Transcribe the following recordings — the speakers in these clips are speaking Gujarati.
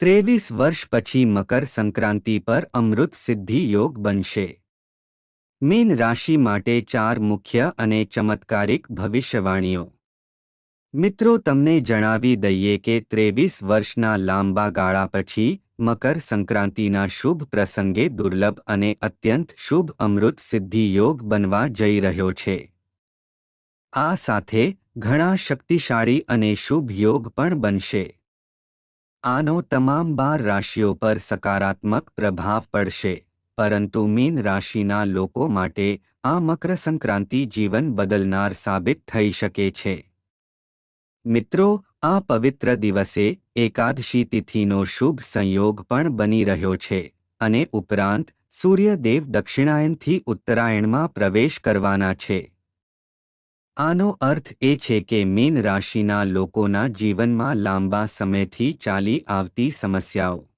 ત્રેવીસ વર્ષ પછી મકર સંક્રાંતિ પર અમૃત સિદ્ધિ યોગ બનશે. મીન રાશિ માટે ચાર મુખ્ય અને ચમત્કારિક ભવિષ્યવાણીઓ. મિત્રો, તમને જણાવી દઈએ કે ત્રેવીસ વર્ષના લાંબા ગાળા પછી મકર સંક્રાંતિના શુભ પ્રસંગે દુર્લભ અને અત્યંત શુભ અમૃત સિદ્ધિ યોગ બનવા જઈ રહ્યો છે. આ સાથે ઘણા શક્તિશાળી અને શુભ યોગ પણ બનશે. આનો તમામ બાર રાશિઓ પર સકારાત્મક પ્રભાવ પડશે, પરંતુ મીન રાશિના લોકો માટે આ મકર સંક્રાંતિ જીવન બદલનાર સાબિત થઈ શકે છે. મિત્રો, આ પવિત્ર દિવસે એકાદશી તિથિનો શુભ સંયોગ પણ બની રહ્યો છે અને ઉપરાંત સૂર્યદેવ દક્ષિણાયનથી ઉત્તરાયણમાં પ્રવેશ કરવાના છે. આનો અર્થ એ છે કે મીન રાશિના લોકોના જીવનમાં લાંબા સમયથી ચાલી આવતી સમસ્યાઓ.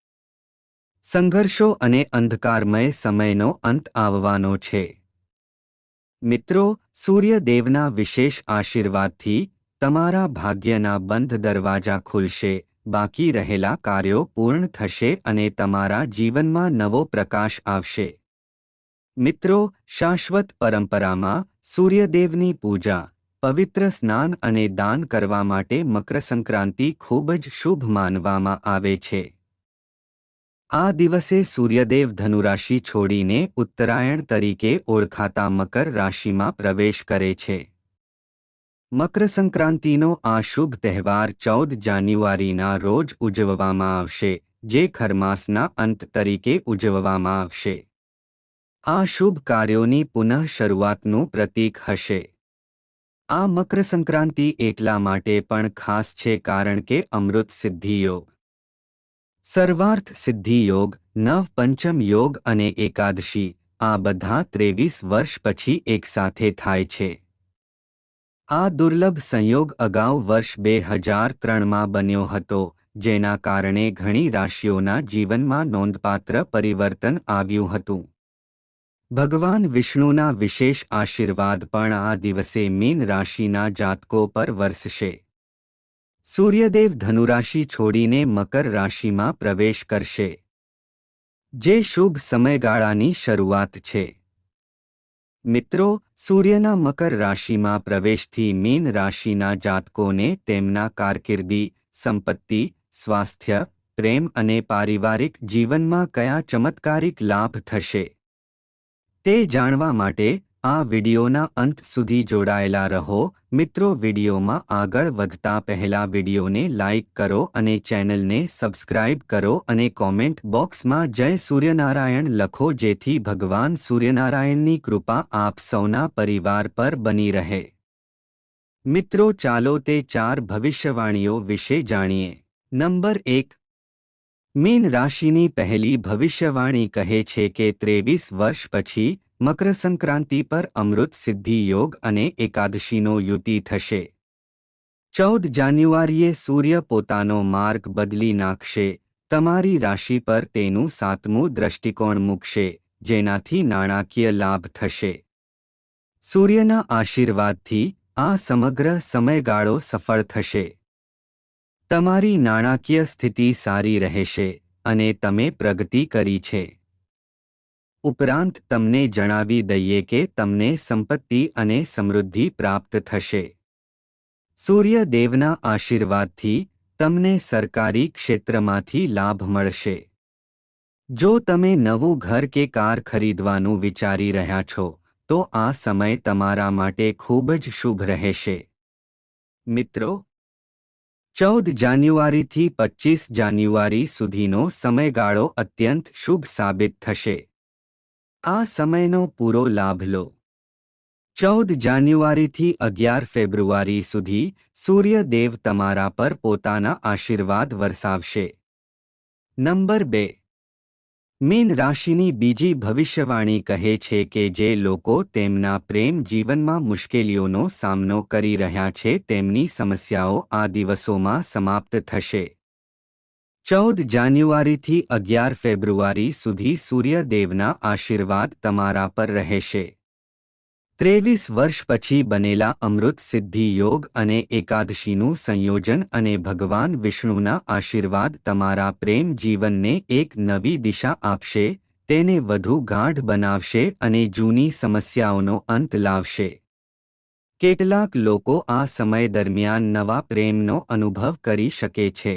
સંઘર્ષો અને અંધકારમય સમયનો અંત આવવાનો છે. મિત્રો સૂર્યદેવના વિશેષ આશીર્વાદથી તમારા ભાગ્યના બંધ દરવાજા ખુલશે, બાકી રહેલા કાર્યો પૂર્ણ થશે અને તમારા જીવનમાં નવો પ્રકાશ આવશે. મિત્રો, શાશ્વત પરંપરામાં સૂર્યદેવની પૂજા, પવિત્ર સ્નાન અને દાન કરવા માટે મકરસંક્રાંતિ ખૂબ જ શુભ માનવામાં આવે છે. આ દિવસે સૂર્યદેવ ધનુરાશિ છોડીને ઉત્તરાયણ તરીકે ઓળખાતા મકર રાશિમાં પ્રવેશ કરે છે. મકરસંક્રાંતિનો આ શુભ તહેવાર ચૌદ જાન્યુઆરીના રોજ ઉજવવામાં આવશે, જે ખરમાસના અંત તરીકે ઉજવવામાં આવશે. આ શુભ કાર્યોની પુનઃ શરૂઆતનું પ્રતીક હશે. આ મકરસંક્રાંતિ એટલા માટે પણ ખાસ છે કારણ કે અમૃત સિદ્ધિયોગ સર્વાર્થ સિદ્ધિયોગ નવ પંચમ યોગ અને એકાદશી, આ બધા ત્રેવીસ વર્ષ પછી એકસાથે થાય છે. આ દુર્લભ સંયોગ અગાઉ વર્ષ બે હજાર ત્રણમાં બન્યો હતો, જેના કારણે ઘણી રાશિઓના જીવનમાં નોંધપાત્ર પરિવર્તન આવ્યું હતું. ભગવાન વિષ્ણુના વિશેષ આશીર્વાદ પણ આ દિવસે મીન રાશિના જાતકો પર વરસશે. સૂર્યદેવ ધનુરાશિ છોડીને મકર રાશિમાં પ્રવેશ કરશે. જે શુભ સમયગાળાની શરૂઆત છે. મિત્રો, સૂર્યના મકર રાશિમાં પ્રવેશથી મીન રાશિના જાતકોને તેમના કારકિર્દી, સંપત્તિ, સ્વાસ્થ્ય, પ્રેમ અને પારિવારિક જીવનમાં કયા ચમત્કારિક લાભ થશે? તે જાણવા માટે આ વિડિયોના અંત સુધી જોડાયેલા રહો. મિત્રો, વિડિયોમાં આગળ વધતા પહેલા વિડિયોને લાઇક કરો અને ચેનલને સબસ્ક્રાઇબ કરો અને કોમેન્ટ બોક્સમાં જય સૂર્યનારાયણ લખો જેથી ભગવાન સૂર્યનારાયણની કૃપા આપ સૌના પરિવાર પર બની રહે. મિત્રો, ચાલો તે ચાર ભવિષ્યવાણીઓ વિશે જાણીએ. નંબર એક મીન રાશિની પહેલી ભવિષ્યવાણી કહે છે કે ત્રેવીસ વર્ષ પછી મકરસંક્રાંતિ પર અમૃત સિદ્ધિ યોગ અને એકાદશીનો યુતિ થશે. ચૌદ જાન્યુઆરીએ સૂર્ય પોતાનો માર્ગ બદલી નાખશે. તમારી રાશિ પર તેનું સાતમું દ્રષ્ટિકોણ મૂકશે, જેનાથી નાણાકીય લાભ થશે. સૂર્યના આશીર્વાદથી આ સમગ્ર સમયગાળો સફળ થશે. તમારી નાણાકીય સ્થિતિ સારી રહેશે અને તમે પ્રગતિ કરી છે. ઉપરાંત તમને જણાવી દઈએ કે તમને સંપત્તિ અને સમૃદ્ધિ પ્રાપ્ત થશે. સૂર્યદેવના આશીર્વાદથી તમને સરકારી ક્ષેત્રમાંથી લાભ મળશે. જો તમે નવું ઘર કે કાર ખરીદવાનું વિચારી રહ્યા છો, તો આ સમય તમારા માટે ખૂબ જ શુભ રહેશે. મિત્રો ચૌદ જાન્યુઆરીથી પચીસ જાન્યુઆરી સુધીનો સમયગાળો અત્યંત શુભ સાબિત થશે. આ સમયનો પૂરો લાભ લો. ચૌદ જાન્યુઆરીથી અગિયાર ફેબ્રુઆરી સુધી સૂર્યદેવ તમારા પર પોતાના આશીર્વાદ વરસાવશે. નંબર બે. મીન રાશિની બીજી ભવિષ્યવાણી કહે છે કે જે લોકો તેમના પ્રેમ જીવનમાં મુશ્કેલીઓનો સામનો કરી રહ્યા છે, તેમની સમસ્યાઓ આ દિવસોમાં સમાપ્ત થશે. ચૌદ જાન્યુઆરીથી અગિયાર ફેબ્રુઆરી સુધી સૂર્યદેવના આશીર્વાદ તમારા પર રહેશે. ત્રેવીસ વર્ષ પછી બનેલા અમૃત સિદ્ધિ યોગ અને એકાદશીનું સંયોજન અને ભગવાન વિષ્ણુના આશીર્વાદ તમારા પ્રેમ જીવનને એક નવી દિશા આપશે, તેને વધુ ગાઢ બનાવશે અને જૂની સમસ્યાઓનો અંત લાવશે. કેટલાક લોકો આ સમય દરમિયાન નવા પ્રેમનો અનુભવ કરી શકે છે.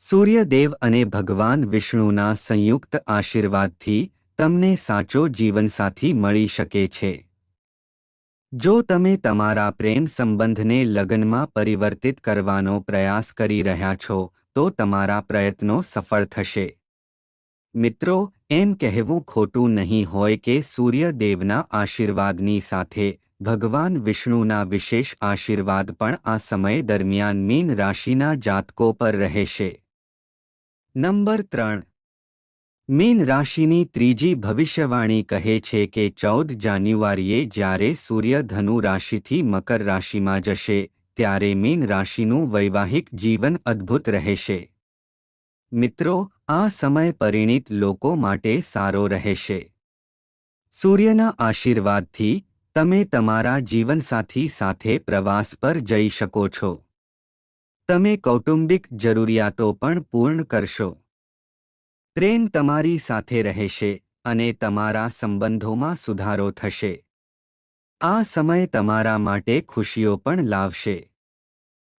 સૂર્યદેવ અને ભગવાન વિષ્ણુના સંયુક્ત આશીર્વાદથી તમને સાચો જીવનસાથી મળી શકે છે. જો તમે તમારા પ્રેમ સંબંધને લગ્નમાં પરિવર્તિત કરવાનો પ્રયાસ કરી રહ્યા છો, તો તમારા પ્રયત્નો સફળ થશે. મિત્રો, એમ કહેવું ખોટું નહીં હોય કે સૂર્યદેવના આશીર્વાદની સાથે, ભગવાન વિષ્ણુના વિશેષ આશીર્વાદ પણ આ સમય દરમિયાન મીન રાશિના જાતકો પર રહેશે. નંબર ત્રણ મીન રાશિની ત્રીજી ભવિષ્યવાણી કહે છે કે ચૌદ જાન્યુઆરીએ જ્યારે સૂર્ય ધનુ રાશિથી મકર રાશિમાં જશે, ત્યારે મીન રાશિનું વૈવાહિક જીવન અદ્ભુત રહેશે. મિત્રો, આ સમય પરિણીત લોકો માટે સારો રહેશે. સૂર્યના આશીર્વાદથી, તમે તમારા જીવનસાથી સાથે પ્રવાસ પર જઈ શકો છો. તમે કૌટુંબિક જરૂરિયાતો પણ પૂર્ણ કરશો. પ્રેમ તમારી સાથે રહેશે અને તમારા સંબંધોમાં સુધારો થશે. આ સમય તમારા માટે ખુશીઓ પણ લાવશે.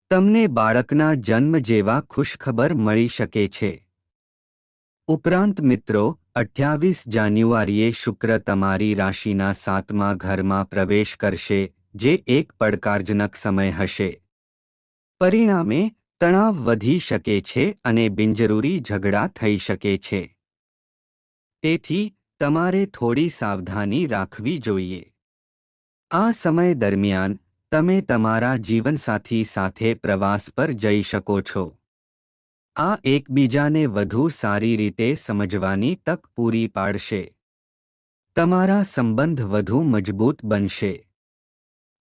તમને બાળકના જન્મ જેવા ખુશખબર મળી શકે છે. ઉપરાંત મિત્રો, અઠ્યાવીસ જાન્યુઆરીએ શુક્ર તમારી રાશિના સાતમા ઘરમાં પ્રવેશ કરશે, જે એક પડકારજનક સમય હશે. પરિણામે તણાવ વધી શકે છે અને બિનજરૂરી ઝઘડા થઈ શકે છે. તેથી, તમારે થોડી સાવધાની રાખવી જોઈએ. આ સમય દરમિયાન, તમે તમારા જીવનસાથી સાથે પ્રવાસ પર જઈ શકો છો. આ એકબીજાને વધુ સારી રીતે સમજવાની તક પૂરી પાડશે. તમારા સંબંધ વધુ મજબૂત બનશે.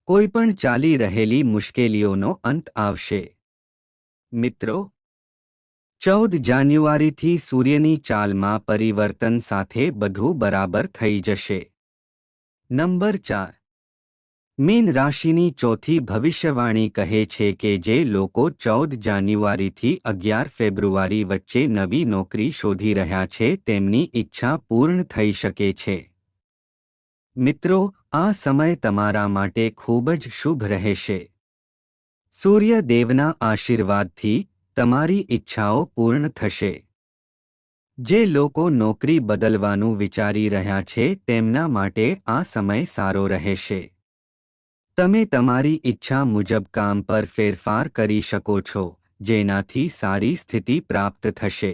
કોઈપણ ચાલી રહેલી મુશ્કેલીઓનો અંત આવશે. મિત્રો, ચૌદ જાન્યુઆરીથી સૂર્યની ચાલમાં પરિવર્તન સાથે બધું બરાબર થઈ જશે. નંબર ચાર. મીન રાશિની ચોથી ભવિષ્યવાણી કહે છે કે જે લોકો ચૌદ જાન્યુઆરીથી અગિયાર ફેબ્રુઆરી વચ્ચે નવી નોકરી શોધી રહ્યા છે, તેમની ઈચ્છા પૂર્ણ થઈ શકે છે. મિત્રો, આ સમય તમારા માટે ખૂબ જ શુભ રહેશે. સૂર્યદેવના આશીર્વાદથી તમારી ઈચ્છાઓ પૂર્ણ થશે. જે લોકો નોકરી બદલવાનું વિચારી રહ્યા છે તેમના માટે આ સમય સારો રહેશે. તમે તમારી ઈચ્છા મુજબ કામ પર ફેરફાર કરી શકો છો, જેનાથી સારી સ્થિતિ પ્રાપ્ત થશે.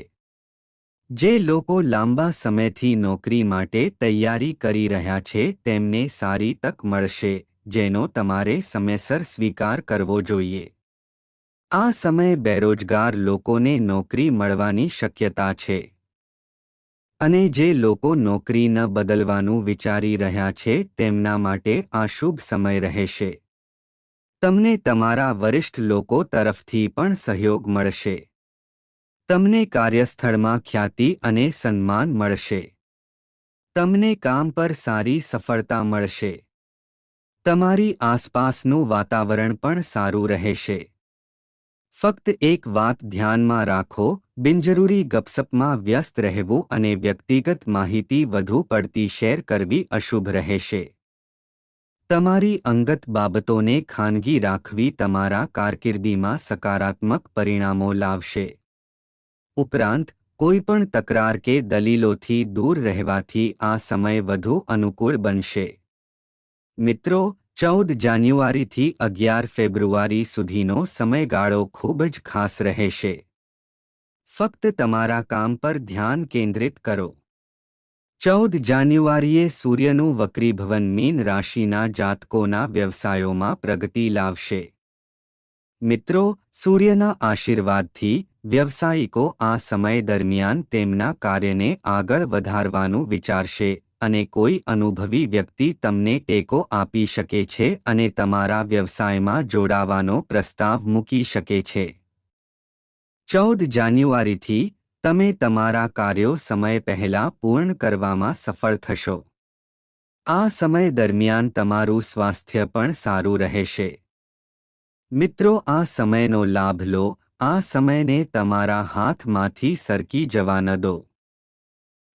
જે લોકો લાંબા સમયથી નોકરી માટે તૈયારી કરી રહ્યા છે તેમને સારી તક મળશે. જેનો તમારે સમયસર સ્વીકાર કરવો જોઈએ. આ સમયે બેરોજગાર લોકોને નોકરી મળવાની શક્યતા છે. અને જે લોકો નોકરી ન બદલવાનું વિચારી રહ્યા છે, તેમના માટે આ શુભ સમય રહેશે. તમને તમારા વરિષ્ઠ લોકો તરફથી પણ સહયોગ મળશે. તમને કાર્યસ્થળમાં ખ્યાતિ અને સન્માન મળશે. તમને કામ પર સારી સફળતા મળશે. તમારી આસપાસનું વાતાવરણ પણ સારું રહેશે. ફક્ત એક વાત ધ્યાનમાં રાખો, બિનજરૂરી ગપસપમાં વ્યસ્ત રહેવું અને વ્યક્તિગત માહિતી વધુ પડતી શેર કરવી અશુભ રહેશે. તમારી અંગત બાબતોને ખાનગી રાખવી તમારા કારકિર્દીમાં સકારાત્મક પરિણામો લાવશે. ઉપરાંત, કોઈપણ તકરાર કે દલીલોથી દૂર રહેવાથી આ સમય વધુ અનુકૂળ બનશે. મિત્રો ચૌદ જાન્યુઆરીથી અગિયાર ફેબ્રુઆરી સુધીનો સમયગાળો ખૂબ જ ખાસ રહેશે. ફક્ત તમારા કામ પર ધ્યાન કેન્દ્રિત કરો. ચૌદ જાન્યુઆરીએ સૂર્યનું વક્રીભવન મીન રાશિના જાતકોના વ્યવસાયોમાં પ્રગતિ લાવશે. મિત્રો, સૂર્યના આશીર્વાદથી વ્યવસાયિકો આ સમય દરમિયાન તેમના કાર્યને આગળ વધારવાનું વિચારશે. અને કોઈ અનુભવી વ્યક્તિ તમને ટેકો આપી શકે છે અને તમારા વ્યવસાયમાં જોડાવાનો પ્રસ્તાવ મૂકી શકે છે. ચૌદ જાન્યુઆરીથી તમે તમારા કાર્યો સમય પહેલા પૂર્ણ કરવામાં સફળ થશો. આ સમય દરમિયાન તમારું સ્વાસ્થ્ય પણ સારું રહેશે. મિત્રો, આ સમયનો લાભ લો, આ સમયને તમારા હાથમાંથી સરકી જવા ન દો.